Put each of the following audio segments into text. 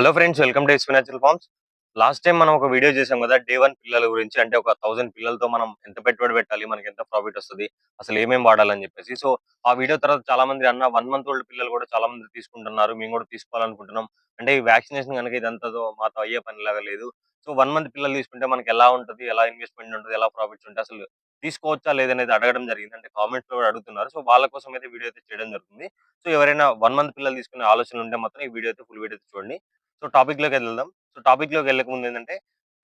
Hello friends welcome to SP farms last time మనం ఒక video చేసాం కదా డే వన్ పిల్లల గురించి అంటే ఒక థౌసండ్ పిల్లలతో మనం ఎంత పెట్టుబడి పెట్టాలి మనకి ఎంత ప్రాఫిట్ వస్తుంది అసలు ఏమేమి వాడాలని చెప్పేసి. సో ఆ వీడియో తర్వాత చాలా మంది అన్న వన్ మంత్ ఓల్డ్ పిల్లలు కూడా చాలా మంది తీసుకుంటున్నారు మేము కూడా తీసుకోవాలనుకుంటున్నాం. అంటే ఈ వ్యాక్సినేషన్ కనుక ఇదంతా మాతో అయ్యే పని లాగా లేదు. సో వన్ మంత్ పిల్లలు తీసుకుంటే మనకి ఎలా ఉంటుంది ఎలా ఇన్వెస్ట్మెంట్ ఉంటుంది ఎలా ప్రాఫిట్స్ ఉంటాయి అసలు తీసుకోవచ్చా లేదనేది అడగడం జరిగింది. అంటే కామెంట్స్లో కూడా అడుగుతున్నారు. సో వాళ్ళ కోసం అయితే వీడియో అయితే చేయడం జరుగుతుంది. సో ఎవరైనా వన్ మంత్ పిల్లలు తీసుకునే ఆలోచన ఉంటే మాత్రం ఈ వీడియో అయితే ఫుల్ వీడియో అయితే చూడండి. సో టాపిక్లోకి వెళ్దాం సో టాపిక్లోకి వెళ్ళకముందు వెళ్ళక ముందు ఏంటంటే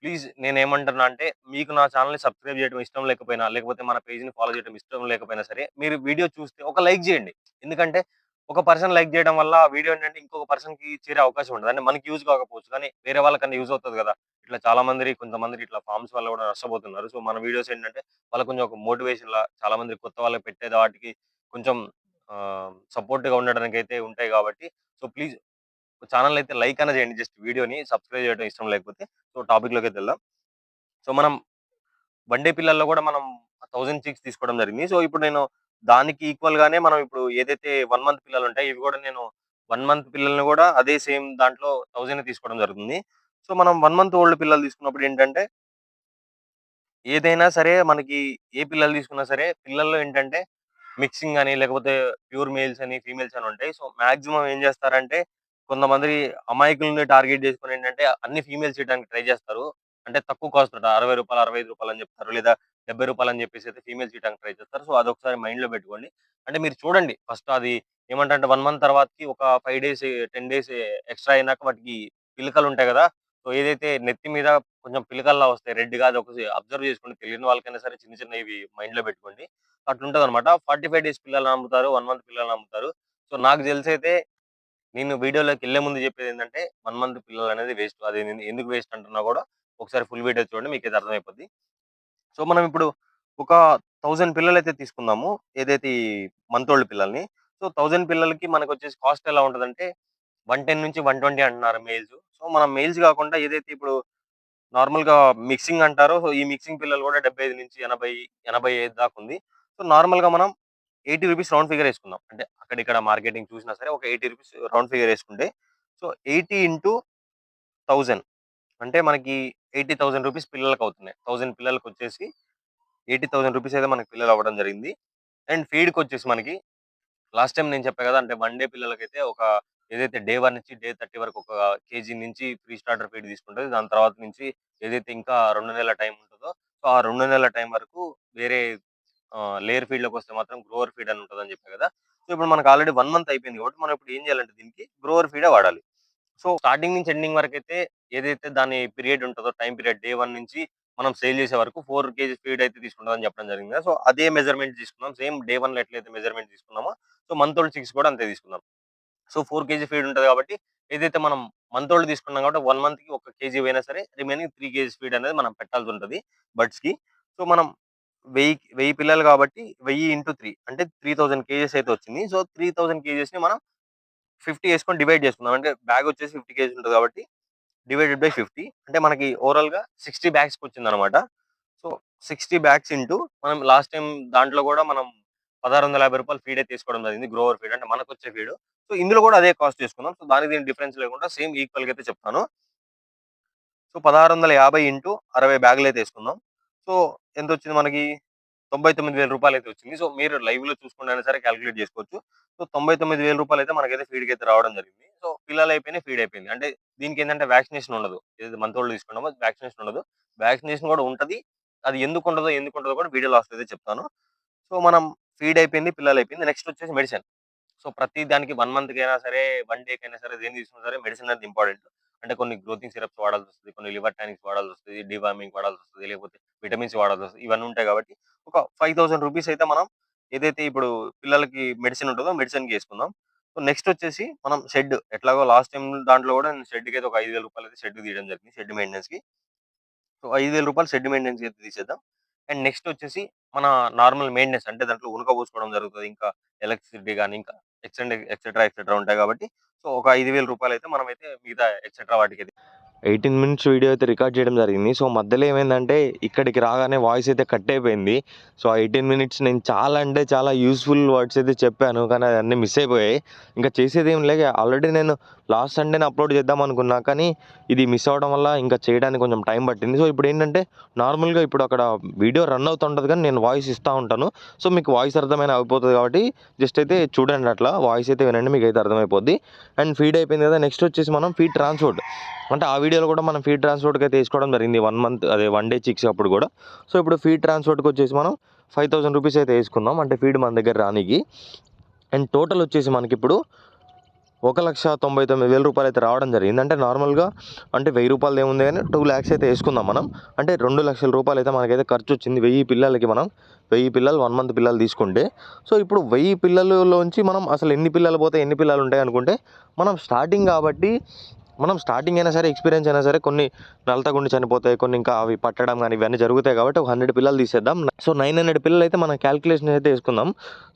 ప్లీజ్ నేను ఏమంటున్నా అంటే మీకు నా ఛానల్ని సబ్స్క్రైబ్ చేయడం ఇష్టం లేకపోయినా లేకపోతే మన పేజ్ని ఫాలో చేయడం ఇష్టం లేకపోయినా సరే మీరు వీడియో చూస్తే ఒక లైక్ చేయండి. ఎందుకంటే ఒక పర్సన్ లైక్ చేయడం వల్ల వీడియో ఏంటంటే ఇంకొక పర్సన్కి చేరే అవకాశం ఉంటుంది అంటే మనకి యూజ్ కాకపోవచ్చు కానీ వేరే వాళ్ళకన్నా యూజ్ అవుతుంది కదా! ఇట్లా చాలా మంది కొంతమంది ఇట్లా ఫార్మ్స్ వల్ల కూడా నష్టపోతున్నారు సో మన వీడియోస్ ఏంటంటే వాళ్ళకి కొంచెం ఒక మోటివేషన్ లా చాలా మంది కొత్త వాళ్ళకి పెట్టే వాటికి కొంచెం సపోర్ట్గా ఉండడానికి అయితే ఉంటాయి కాబట్టి సో ప్లీజ్ ఛానల్ అయితే లైక్ అన్న చేయండి. జస్ట్ వీడియోని సబ్స్క్రైబ్ చేయడం ఇష్టం లేకపోతే సో టాపిక్లోకి అయితే వెళ్దాం. సో మనం వన్డే పిల్లల్లో కూడా మనం థౌసండ్ చిక్స్ తీసుకోవడం జరిగింది. సో ఇప్పుడు నేను దానికి ఈక్వల్ గానే మనం ఇప్పుడు ఏదైతే వన్ మంత్ పిల్లలు ఉంటాయి ఇవి కూడా నేను వన్ మంత్ పిల్లల్ని కూడా అదే సేమ్ దాంట్లో థౌజండ్ తీసుకోవడం జరుగుతుంది. సో మనం వన్ మంత్ ఓల్డ్ పిల్లలు తీసుకున్నప్పుడు ఏంటంటే ఏదైనా సరే మనకి ఏ పిల్లలు తీసుకున్నా సరే పిల్లల్లో ఏంటంటే మిక్సింగ్ అని లేకపోతే ప్యూర్ మేల్స్ అని ఫీమేల్స్ అని ఉంటాయి. సో మాక్సిమం ఏం చేస్తారంటే కొంతమంది అమాయకులని టార్గెట్ చేసుకొని ఏంటంటే అన్ని ఫీమేల్స్ చేయడానికి ట్రై చేస్తారు. అంటే తక్కువ కాస్ట్ ఉంటా అరవై రూపాయలు అరవై ఐదు రూపాయలు అని చెప్తారు. లేదా డెబ్బై రూపాయలు అని చెప్పేసి అయితే ఫీమేల్స్ చేయడానికి ట్రై చేస్తారు. సో అదొకసారి మైండ్లో పెట్టుకోండి. అంటే మీరు చూడండి. ఫస్ట్ అది ఏమంటే వన్ మంత్ తర్వాతకి ఒక five days ten days extra అయినాక వాటికి పిలకలు ఉంటాయి కదా! సో ఏదైతే నెత్తి మీద కొంచెం పిలకల్లా వస్తాయి రెడ్గా అది ఒకటి అబ్జర్వ్ చేసుకోండి. తెలియని వాళ్ళకైనా సరే చిన్న చిన్న ఇవి మైండ్లో పెట్టుకోండి. అట్లుంటది అనమాట ఫార్టీ ఫైవ్ డేస్ పిల్లలు అమ్ముతారు వన్ మంత్ పిల్లలు అమ్ముతారు సో నాకు తెలిసి అయితే నేను వీడియోలోకి వెళ్ళే ముందు చెప్పేది ఏంటంటే వన్ మంత్ పిల్లలు అనేది వేస్ట్. అది నేను ఎందుకు వేస్ట్ అంటున్నా కూడా ఒకసారి ఫుల్ వీడియో చూడండి మీకు అయితే అర్థమైపోద్ది. సో మనం ఇప్పుడు ఒక థౌజండ్ పిల్లలు అయితే తీసుకుందాము ఏదైతే మంత్ ఓల్డ్ పిల్లల్ని. సో థౌజండ్ పిల్లలకి మనకు వచ్చేసి కాస్ట్ ఎలా ఉంటుందంటే వన్ టెన్ నుంచి వన్ ట్వంటీ అంటున్నారు మెయిల్స్ సో మనం మెయిల్స్ కాకుండా ఏదైతే ఇప్పుడు నార్మల్గా మిక్సింగ్ అంటారో సో ఈ మిక్సింగ్ పిల్లలు కూడా డెబ్బై ఐదు నుంచి ఎనభై ఎనభై ఐదు దాకా ఉంది. సో నార్మల్గా మనం ఎయిటీ రూపీస్ రౌండ్ ఫిగర్ వేసుకుందాం. అంటే అక్కడ ఇక్కడ మార్కెటింగ్ చూసినా సరే ఒక ఎయిటీ రూపీస్ రౌండ్ ఫిగర్ వేసుకుంటే సో ఎయిటీ ఇంటూ థౌజండ్. అంటే మనకి ఎయిటీ థౌసండ్ రూపీస్ పిల్లలకు అవుతున్నాయి. థౌసండ్ పిల్లలకు వచ్చేసి ఎయిటీ థౌసండ్ రూపీస్ అయితే మనకి పిల్లలు అవ్వడం జరిగింది. అండ్ ఫీడ్కి వచ్చేసి మనకి లాస్ట్ టైం నేను చెప్పాను కదా అంటే వన్ డే పిల్లలకైతే ఒక ఏదైతే డే వన్ నుంచి డే థర్టీ వరకు ఒక కేజీ నుంచి ఫ్రీ స్టార్టర్ ఫీడ్ తీసుకుంటుంది. దాని తర్వాత నుంచి ఏదైతే ఇంకా రెండు నెలల టైం ఉంటుందో సో ఆ రెండు నెలల టైం వరకు వేరే లేయర్ ఫీడ్లోకి వస్తే మాత్రం గ్రోవర్ ఫీడ్ అని ఉంటుంది అని చెప్పాను కదా. సో ఇప్పుడు మనకు ఆల్రెడీ వన్ మంత్ అయిపోయింది కాబట్టి మనం ఇప్పుడు ఏం చేయాలంటే దీనికి గ్రోవర్ ఫీడే వాడాలి. సో స్టార్టింగ్ నుంచి ఎండింగ్ వరకు అయితే ఏదైతే దాని పీరియడ్ ఉంటుందో టైం పీరియడ్ డే వన్ నుంచి మనం సేల్ చేసే వరకు ఫోర్ కేజీ ఫీడ్ అయితే తీసుకుంటామని చెప్పడం జరిగింది? సో అదే మెజర్మెంట్ తీసుకున్నాం సేమ్ డే వన్ ఎట్లయితే మెజర్మెంట్ తీసుకున్నామో సో మంత్ ఓల్డ్ సిక్స్ కూడా అంతే తీసుకున్నాం సో ఫోర్ కేజీ ఫీడ్ ఉంటుంది కాబట్టి ఏదైతే మనం మంత్ ఓల్డ్ తీసుకున్నాం కాబట్టి వన్ మంత్కి ఒక కేజీ పోయినా సరే రిమైనింగ్ త్రీ కేజీ ఫీడ్ అనేది మనం పెట్టాల్సి ఉంటుంది బర్డ్స్కి సో మనం వెయ్యి వెయ్యి పిల్లలు కాబట్టి వెయ్యి ఇంటూ త్రీ అంటే త్రీ థౌసండ్ కేజెస్ అయితే వచ్చింది. సో త్రీ థౌసండ్ కేజెస్ని మనం ఫిఫ్టీ వేసుకొని డివైడ్ చేసుకుందాం. అంటే బ్యాగ్ వచ్చేసి ఫిఫ్టీ కేజీ ఉంటుంది కాబట్టి డివైడెడ్ బై ఫిఫ్టీ. అంటే మనకి ఓవరాల్గా సిక్స్టీ బ్యాగ్స్ వచ్చింది అనమాట సో సిక్స్టీ బ్యాగ్స్ ఇంటూ మనం లాస్ట్ టైం దాంట్లో కూడా మనం పదహారు వందల యాభై రూపాయలు ఫీడ్ అయితే తీసుకోవడం జరిగింది. గ్రోవర్ ఫీడ్ అంటే మనకు వచ్చే ఫీడ్. సో ఇందులో కూడా అదే కాస్ట్ చేసుకుందాం. సో దానికి దీని డిఫరెన్స్ లేకుండా సేమ్ ఈక్వల్గా అయితే చెప్తాను. సో పదహారు వందల యాభై ఇంటూ అరవై బ్యాగులు అయితే వేసుకుందాం. సో ఎంత వచ్చింది మనకి? తొంభై తొమ్మిది వేల రూపాయలు అయితే వచ్చింది. సో మీరు లైవ్లో చూసుకుంటే సరే క్యాలిక్యులేట్ చేసుకోవచ్చు. సో తొంభై తొమ్మిది వేల రూపాయలు అయితే మనకైతే ఫీడ్కి అయితే రావడం జరిగింది. సో పిల్లలు అయిపోయినాయి ఫీడ్ అయిపోయింది అంటే దీనికి ఏంటంటే వ్యాక్సినేషన్ ఉండదు. ఏదైతే మంత్ ఓల్డ్ తీసుకున్నామో వ్యాక్సినేషన్ ఉండదు. వ్యాక్సినేషన్ కూడా ఉంటది. అది ఎందుకు ఉండదో ఎందుకు ఉండదో కూడా వీడియో లాస్ట్ అయితే చెప్తాను. సో మనం ఫీడ్ అయిపోయింది పిల్లలు అయిపోయింది నెక్స్ట్ వచ్చేసి మెడిసిన్. సో ప్రతి దానికి వన్ మంత్కి అయినా సరే వన్ డేకి అయినా సరే దేని తీసుకున్నా సరే మెడిసిన్ అనేది ఇంపార్టెంట్. అంటే కొన్ని గ్రోతింగ్ సిరప్స్ వాడాల్సి వస్తుంది కొన్ని లివర్ టానిక్స్ వాడాల్సి వస్తుంది డివార్మింగ్ వాడాల్సి వస్తుంది లేకపోతే విటమిన్స్ వాడాల్సి వస్తుంది ఇవన్నీ ఉంటాయి కాబట్టి ఒక ఫైవ్ థౌసండ్ రూపీస్ అయితే మనం ఏదైతే ఇప్పుడు పిల్లలకి మెడిసిన్ ఉంటుందో మెడిసిన్కి వేసుకుందాం. సో నెక్స్ట్ వచ్చేసి మనం షెడ్ ఎట్లాగో లాస్ట్ టైం దాంట్లో కూడా షెడ్కి అయితే ఒక ఐదు వేల రూపాయలు అయితే షెడ్ తీయడం జరిగింది షెడ్ మెయింటెనెన్స్కి. సో ఐదు వేల రూపాయలు షెడ్ మెయింటెనెన్స్ అయితే తీసేద్దాం. అండ్ నెక్స్ట్ వచ్చేసి మన నార్మల్ మెయింటెనెన్స్ అంటే దాంట్లో ఉనక పోసుకోవడం జరుగుతుంది ఇంకా ఎలక్ట్రిసిటీ కానీ ఇంకా ఎక్సెండ్ ఎక్సెట్రా ఎక్సెట్రా ఉంటాయి కాబట్టి సో ఒక ఐదు వేల రూపాయలు అయితే మనం అయితే మిగతా ఎక్సెట్రా వాటికి అయితే ఎయిటీన్ మినిట్స్ వీడియో అయితే రికార్డ్ చేయడం జరిగింది. సో మధ్యలో ఏమైందంటే ఇక్కడికి రాగానే వాయిస్ అయితే కట్ అయిపోయింది. సో ఆ ఎయిటీన్ మినిట్స్ నేను చాలా అంటే చాలా యూస్ఫుల్ వర్డ్స్ అయితే చెప్పాను. కానీ అవన్నీ మిస్ అయిపోయాయి. ఇంకా చేసేది ఏం లేక ఆల్రెడీ నేను లాస్ట్ సండేనే అప్లోడ్ చేద్దాం అనుకున్నా. కానీ ఇది మిస్ అవ్వడం వల్ల ఇంకా చేయడానికి కొంచెం టైం పట్టింది. సో ఇప్పుడు ఏంటంటే నార్మల్గా ఇప్పుడు అక్కడ వీడియో రన్ అవుతుంటుంది కానీ నేను వాయిస్ ఇస్తూ ఉంటాను. సో మీకు వాయిస్ అర్థమైన అయిపోతుంది కాబట్టి జస్ట్ అయితే చూడండి అట్లా. వాయిస్ అయితే వినండి మీకు అయితే అర్థమైపోద్ది. అండ్ ఫీడ్ అయిపోయింది కదా నెక్స్ట్ వచ్చేసి మనం ఫీడ్ ట్రాన్స్పోర్ట్. అంటే ఆ వీడియోలో కూడా మనం ఫీడ్ ట్రాన్స్పోర్ట్కి అయితే తీసుకోవడం జరిగింది. వన్ మంత్ అదే వన్ డే చిక్స్ అప్పుడు కూడా. సో ఇప్పుడు ఫీడ్ ట్రాన్స్పోర్ట్కి వచ్చేసి మనం ఫైవ్ థౌసండ్ రూపీస్ అయితే వేసుకుందాం అంటే ఫీడ్ మన దగ్గర రానికి. అండ్ టోటల్ వచ్చేసి మనకి ఇప్పుడు ఒక లక్ష తొంభై తొమ్మిది వేల రూపాయలు అయితే రావడం జరిగింది. అంటే నార్మల్గా అంటే వెయ్యి రూపాయలు ఏముంది కానీ టూ ల్యాక్స్ అయితే వేసుకుందాం మనం. అంటే రెండు లక్షల రూపాయలు అయితే మనకైతే ఖర్చు వచ్చింది వెయ్యి పిల్లలకి మనం. వెయ్యి పిల్లలు వన్ మంత్ పిల్లలు తీసుకుంటే. సో ఇప్పుడు వెయ్యి పిల్లలలోంచి మనం అసలు ఎన్ని పిల్లలు పోతే ఎన్ని పిల్లలు ఉంటాయి అనుకుంటే మనం స్టార్టింగ్ కాబట్టి మనం స్టార్టింగ్ అయినా సరే ఎక్స్పీరియన్స్ అయినా సరే కొన్ని నలతగుండి చనిపోతాయి కొన్ని ఇంకా అవి పట్టడం కానీ ఇవన్నీ జరుగుతాయి కాబట్టి ఒక హండ్రెడ్ పిల్లలు తీసేద్దాం. సో నైన్ హండ్రెడ్ పిల్లలు అయితే మనం క్యాల్కులేషన్ అయితే వేసుకుందాం.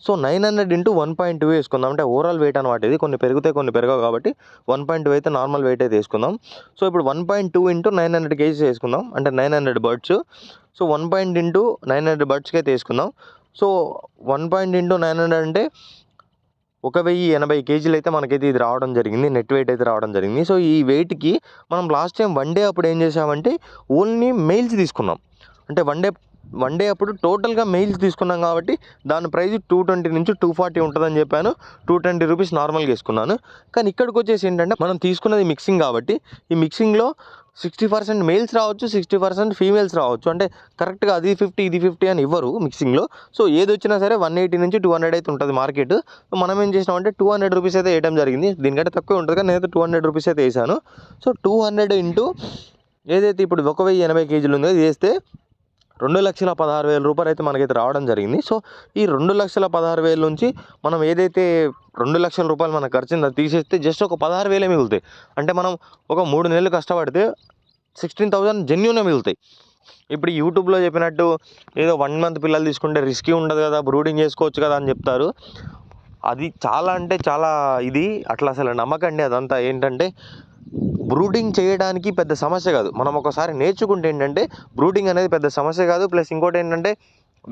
So nine hundred into one point two వేసుకుందాం. అంటే ఓవరాల్ వెయిట్ అనమాట ఇది. కొన్ని పెరుగుతాయి కొన్ని పెరగవు కాబట్టి వన్ పాయింట్ టూ అయితే నార్మల్ వెయిట్ అయితే వేసుకుందాం. సో ఇప్పుడు one point two into nine hundred kgs వేసుకుందాం. అంటే nine hundred birds so one point into nine hundred బర్డ్స్కి అయితే వేసుకుందాం. So one point into nine hundred అంటే ఒక వెయ్యి ఎనభై కేజీలు అయితే మనకైతే ఇది రావడం జరిగింది నెట్ వెయిట్ అయితే రావడం జరిగింది. సో ఈ వెయిట్కి మనం లాస్ట్ టైం వన్ డే అప్పుడు ఏం చేసామంటే ఓన్లీ మెయిల్స్ తీసుకున్నాం. అంటే వన్ డే వన్ డే అప్పుడు టోటల్గా మెయిల్స్ తీసుకున్నాం కాబట్టి దాని ప్రైస్ టూ ట్వంటీ నుంచి టూ ఫార్టీ ఉంటుందని చెప్పాను. టూ ట్వంటీ రూపీస్ నార్మల్గా వేసుకున్నాను. కానీ ఇక్కడికి వచ్చేసి ఏంటంటే మనం తీసుకున్నది మిక్సింగ్ కాబట్టి ఈ మిక్సింగ్లో సిక్స్టీ పర్సెంట్ మేల్స్ రావచ్చు సిక్స్టీ పర్సెంట్ ఫీమేల్స్ రావచ్చు. అంటే కరెక్ట్గా అది ఫిఫ్టీ ఇది ఫిఫ్టీ అని ఇవ్వరు మిక్సింగ్లో. సో ఏది వచ్చినా సరే వన్ ఎయిటీ నుంచి టూ హండ్రెడ్ అయితే ఉంటుంది మార్కెట్. మనం ఏం చేసినామంటే టూ హండ్రెడ్ రూపీస్ అయితే వేయడం జరిగింది. దీనికంటే తక్కువ ఉంటుంది కానీ నేనైతే టూ హండ్రెడ్ రూపీస్ అయితే వేసాను సో టూ హండ్రెడ్ ఇంటూ ఏదైతే ఇప్పుడు ఒక వెయ్యి ఎనభై కేజీలు ఉందో ఇది వేస్తే రెండు లక్షల పదహారు వేల రూపాయలు అయితే మనకైతే రావడం జరిగింది. సో ఈ రెండు లక్షల పదహారు వేల నుంచి మనం ఏదైతే రెండు లక్షల రూపాయలు మనకు ఖర్చిందో అది తీసేస్తే జస్ట్ ఒక పదహారు వేలే మిగులుతాయి. అంటే మనం ఒక మూడు నెలలు కష్టపడితే సిక్స్టీన్ థౌజండ్ జెన్యునే మిగులుతాయి. ఇప్పుడు యూట్యూబ్లో చెప్పినట్టు ఏదో వన్ మంత్ పిల్లలు తీసుకుంటే రిస్కీ ఉండదు కదా బ్రూడింగ్ చేసుకోవచ్చు కదా అని చెప్తారు. అది చాలా అంటే చాలా ఇది. అట్లా అసలు నమ్మకండి అదంతా. ఏంటంటే బ్రూడింగ్ చేయడానికి పెద్ద సమస్య కాదు. మనం ఒకసారి నేర్చుకుంటే ఏంటంటే బ్రూడింగ్ అనేది పెద్ద సమస్య కాదు. ప్లస్ ఇంకోటి ఏంటంటే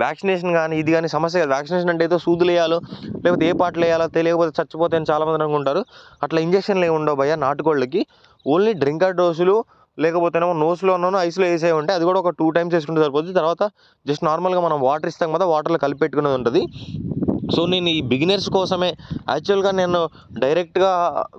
వ్యాక్సినేషన్ కానీ ఇది కానీ సమస్య కాదు. వ్యాక్సినేషన్ అంటే ఏదో సూదులు వేయాలో లేకపోతే ఏ పాటలు వేయాలో తెలియకపోతే చచ్చిపోతే అని చాలామంది అనుకుంటారు. అట్లా ఇంజక్షన్లు ఏమి ఉండవు భయ నాటుకోళ్ళకి. ఓన్లీ డ్రింకర్ డోసులు లేకపోతేనేమో నోస్లోనో ఐస్లో వేసే ఉంటే అది కూడా ఒక టూ టైమ్స్ వేసుకుంటే సరిపోతుంది తర్వాత జస్ట్ నార్మల్గా మనం వాటర్ ఇస్తాం కదా వాటర్లో కలిపి పెట్టుకునేది ఉంటుంది. సో నేను ఈ బిగినర్స్ కోసమే యాక్చువల్గా నేను డైరెక్ట్గా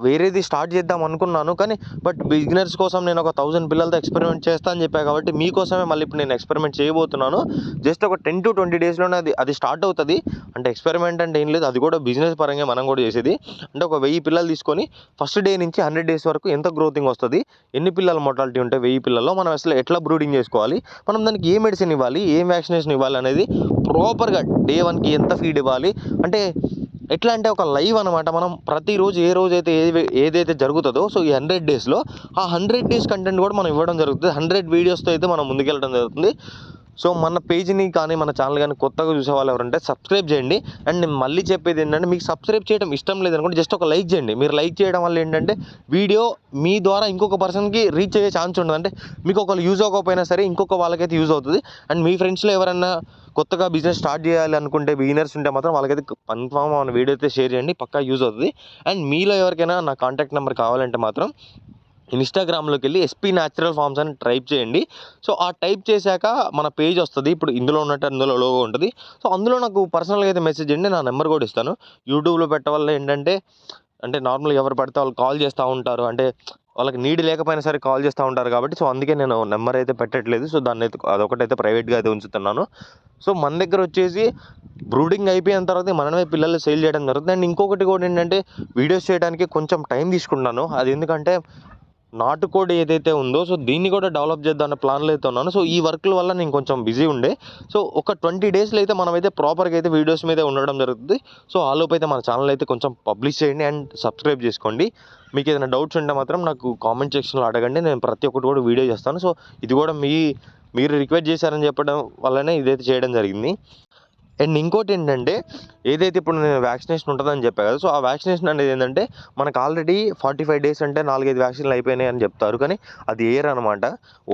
వేరేది స్టార్ట్ చేద్దాం అనుకున్నాను కానీ బట్ బిగినర్స్ కోసం నేను ఒక థౌజండ్ పిల్లలతో ఎక్స్పెరిమెంట్ చేస్తా అని చెప్పాను కాబట్టి మీకోసమే మళ్ళీ ఇప్పుడు నేను ఎక్స్పెరిమెంట్ చేయబోతున్నాను. జస్ట్ ఒక టెన్ టు ట్వంటీ డేస్లోనే అది అది స్టార్ట్ అవుతుంది. అంటే ఎక్స్పెరిమెంట్ అంటే ఏం లేదు అది కూడా బిజినెస్ పరంగా మనం కూడా చేసేది. అంటే ఒక వెయ్యి పిల్లలు తీసుకొని ఫస్ట్ డే నుంచి హండ్రెడ్ డేస్ వరకు ఎంత గ్రోతింగ్ వస్తుంది ఎన్ని పిల్లల మోటాలిటీ ఉంటాయి వెయ్యి పిల్లల్లో మనం అసలు ఎట్లా బ్రూడింగ్ చేసుకోవాలి మనం దానికి ఏ మెడిసిన్ ఇవ్వాలి ఏం వ్యాక్సినేషన్ ఇవ్వాలి అనేది ప్రాపర్గా డే వన్కి ఎంత ఫీడ్ ఇవ్వాలి అంటే ఎట్లా అంటే ఒక లైవ్ అనమాట మనం ప్రతిరోజు ఏ రోజు అయితే ఏది ఏదైతే జరుగుతుందో సో ఈ హండ్రెడ్ డేస్లో ఆ హండ్రెడ్ డేస్ కంటెంట్ కూడా మనం ఇవ్వడం జరుగుతుంది. హండ్రెడ్ వీడియోస్తో అయితే మనం ముందుకెళ్ళడం జరుగుతుంది. సో మన పేజ్ని కానీ మన ఛానల్ కానీ కొత్తగా చూసే వాళ్ళు ఎవరంటే సబ్స్క్రైబ్ చేయండి. అండ్ నేను మళ్ళీ చెప్పేది ఏంటంటే మీకు సబ్స్క్రైబ్ చేయడం ఇష్టం లేదనుకోండి జస్ట్ ఒక లైక్ చేయండి. మీరు లైక్ చేయడం వల్ల ఏంటంటే వీడియో మీ ద్వారా ఇంకొక పర్సన్కి రీచ్ అయ్యే ఛాన్స్ ఉంటుంది. అంటే మీకు ఒకళ్ళు యూజ్ అవ్వకపోయినా సరే ఇంకొక వాళ్ళకైతే యూజ్ అవుతుంది. అండ్ మీ ఫ్రెండ్స్లో ఎవరైనా కొత్తగా బిజినెస్ స్టార్ట్ చేయాలి అనుకుంటే బిగినర్స్ ఉంటే మాత్రం వాళ్ళకైతే కన్ఫామ్ మన వీడియో అయితే షేర్ చేయండి పక్కా యూజ్ అవుతుంది. అండ్ మీలో ఎవరికైనా నా కాంటాక్ట్ నెంబర్ కావాలంటే మాత్రం ఇన్స్టాగ్రామ్లోకి వెళ్ళి ఎస్పీ న్యాచురల్ ఫార్మ్స్ అని టైప్ చేయండి. సో ఆ టైప్ చేశాక మన పేజ్ వస్తుంది. ఇప్పుడు ఇందులో ఉన్నట్టు అందులో లోగో ఉంటుంది. సో అందులో నాకు పర్సనల్గా అయితే మెసేజ్ అండి నా నెంబర్ కూడా ఇస్తాను. యూట్యూబ్లో పెట్టవల్ల ఏంటంటే అంటే నార్మల్గా ఎవరు పడితే వాళ్ళు కాల్ చేస్తూ ఉంటారు. అంటే వాళ్ళకి నీడ్ లేకపోయినా సరే కాల్ చేస్తూ ఉంటారు కాబట్టి సో అందుకే నేను నెంబర్ అయితే పెట్టట్లేదు. సో దాన్ని అయితే అదొకటైతే ప్రైవేట్గా అయితే ఉంచుతున్నాను. సో మన దగ్గర వచ్చేసి బ్రూడింగ్ అయిపోయిన తర్వాత మనమే పిల్లలు సేల్ చేయడం జరుగుతుంది. అండ్ ఇంకొకటి కూడా ఏంటంటే వీడియోస్ చేయడానికి కొంచెం టైం తీసుకుంటున్నాను. అది ఎందుకంటే నాటుకోడి ఏదైతే ఉందో సో దీన్ని కూడా డెవలప్ చేద్దాం ప్లాన్లో అయితే ఉన్నాను. సో ఈ వర్క్ల వల్ల నేను కొంచెం బిజీ ఉండే. సో ఒక ట్వంటీ డేస్లో అయితే మనమైతే ప్రాపర్గా అయితే వీడియోస్ మీద ఉండడం జరుగుతుంది. సో ఆలోపు అయితే మన ఛానల్ అయితే కొంచెం పబ్లిష్ చేయండి అండ్ సబ్స్క్రైబ్ చేసుకోండి. మీకు ఏదైనా డౌట్స్ ఉంటే మాత్రం నాకు కామెంట్ సెక్షన్లో అడగండి. నేను ప్రతి ఒక్కటి కూడా వీడియో చేస్తాను. సో ఇది కూడా మీ మీరు రిక్వెస్ట్ చేశారని చెప్పడం వల్లనే ఇదైతే చేయడం జరిగింది. అండ్ ఇంకోటి ఏంటంటే ఏదైతే ఇప్పుడు నేను వ్యాక్సినేషన్ ఉంటుందని చెప్పా కదా సో ఆ వ్యాక్సినేషన్ అనేది ఏంటంటే మనకు ఆల్రెడీ ఫార్టీ ఫైవ్ డేస్ అంటే నాలుగైదు వ్యాక్సిన్లు అయిపోయినాయి అని చెప్తారు. కానీ అది ఏర్ అనమాట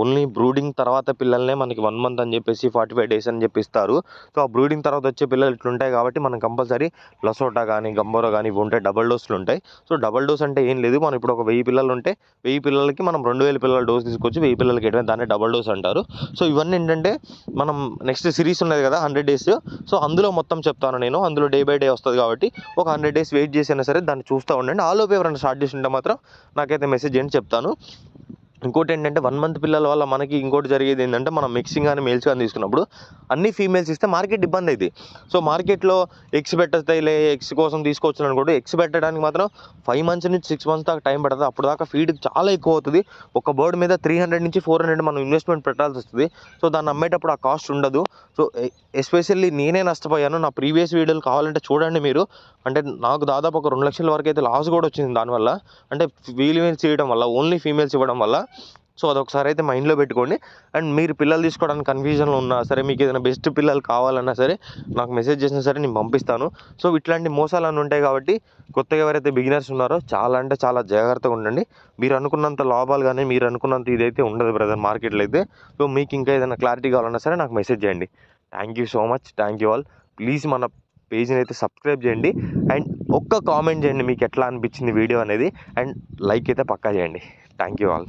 ఓన్లీ బ్రూడింగ్ తర్వాత పిల్లల్నే మనకి వన్ మంత్ అని చెప్పేసి ఫార్టీ ఫైవ్ డేస్ అని చెప్పిస్తారు సో ఆ బ్రూడింగ్ తర్వాత వచ్చే పిల్లలు ఇట్లుంటాయి కాబట్టి మనం కంపల్సరీ లసోటా కానీ గంబోరా కానీ ఇవి ఉంటాయి డబల్ డోస్లు ఉంటాయి. సో డబల్ డోస్ అంటే ఏం లేదు. మనం ఇప్పుడు ఒక వెయ్యి పిల్లలు ఉంటే వెయ్యి పిల్లలకి మనం రెండు వేల పిల్లల డోస్ తీసుకొచ్చి వెయ్యి పిల్లలకి ఎటువంటి దాన్ని డబల్ డోస్ అంటారు. సో ఇవన్నీ ఏంటంటే మనం నెక్స్ట్ సిరీస్ ఉన్నది కదా హండ్రెడ్ డేస్. సో సో అందులో మొత్తం చెప్తాను నేను. అందులో డే బై డే వస్తుంది కాబట్టి ఒక హండ్రెడ్ డేస్ వెయిట్ చేసినా సరే దాన్ని చూస్తూ ఉండండి. ఆలోపు ఎవరైనా స్టార్ట్ చేసి ఉంటే మాత్రం నాకైతే మెసేజ్ చేయండి చెప్తాను. ఇంకోటి ఏంటంటే వన్ మంత్ పిల్లల వల్ల మనకి ఇంకోటి జరిగేది ఏంటంటే మనం మిక్సింగ్ కానీ మేల్స్ కానీ తీసుకున్నప్పుడు అన్ని ఫీమేల్స్ ఇస్తే మార్కెట్ ఇబ్బంది అవుతుంది సో మార్కెట్లో ఎగ్స్ పెట్టేస్తాయిలే ఎగ్స్ కోసం తీసుకొచ్చిన కూడా ఎగ్స్ పెట్టడానికి మాత్రం ఫైవ్ మంత్స్ నుంచి సిక్స్ మంత్స్ దాకా టైం పడుతుంది. అప్పుడు దాకా ఫీడ్ చాలా ఎక్కువ అవుతుంది. ఒక బర్డ్ మీద త్రీ హండ్రెడ్ నుంచి ఫోర్ హండ్రెడ్ మనం ఇన్వెస్ట్మెంట్ పెట్టాల్సి వస్తుంది. సో దాన్ని అమ్మేటప్పుడు ఆ కాస్ట్ ఉండదు. సో ఎస్పెషల్లీ నేనే నష్టపోయాను. నా ప్రీవియస్ వీడియోలు కావాలంటే చూడండి మీరు. అంటే నాకు దాదాపు ఒక రెండు లక్షల వరకు అయితే లాస్ కూడా వచ్చింది దానివల్ల. అంటే ఫీమేల్స్ ఇవ్వడం వల్ల ఓన్లీ ఫీమేల్స్ ఇవ్వడం వల్ల. సో అదొకసారి అయితే మైండ్లో పెట్టుకోండి. అండ్ మీరు పిల్లలు తీసుకోవడానికి కన్ఫ్యూజన్లో ఉన్నా సరే మీకు ఏదైనా బెస్ట్ పిల్లలు కావాలన్నా సరే నాకు మెసేజ్ చేసినా సరే నేను పంపిస్తాను. సో ఇట్లాంటి మోసాలు అన్నీ ఉంటాయి కాబట్టి కొత్తగా ఎవరైతే బిగినర్స్ ఉన్నారో చాలా అంటే చాలా జాగ్రత్తగా ఉండండి. మీరు అనుకున్నంత లాభాలు కానీ మీరు అనుకున్నంత ఇదైతే ఉండదు బ్రదర్ మార్కెట్లో అయితే. సో మీకు ఇంకా ఏదైనా క్లారిటీ కావాలన్నా సరే నాకు మెసేజ్ చేయండి. Thank you so much thank you all please మన పేజ్ని అయితే సబ్స్క్రైబ్ చేయండి. అండ్ ఒక్క కామెంట్ చేయండి మీకు ఎట్లా అనిపించింది వీడియో అనేది. అండ్ లైక్ అయితే పక్కా చేయండి. Thank you all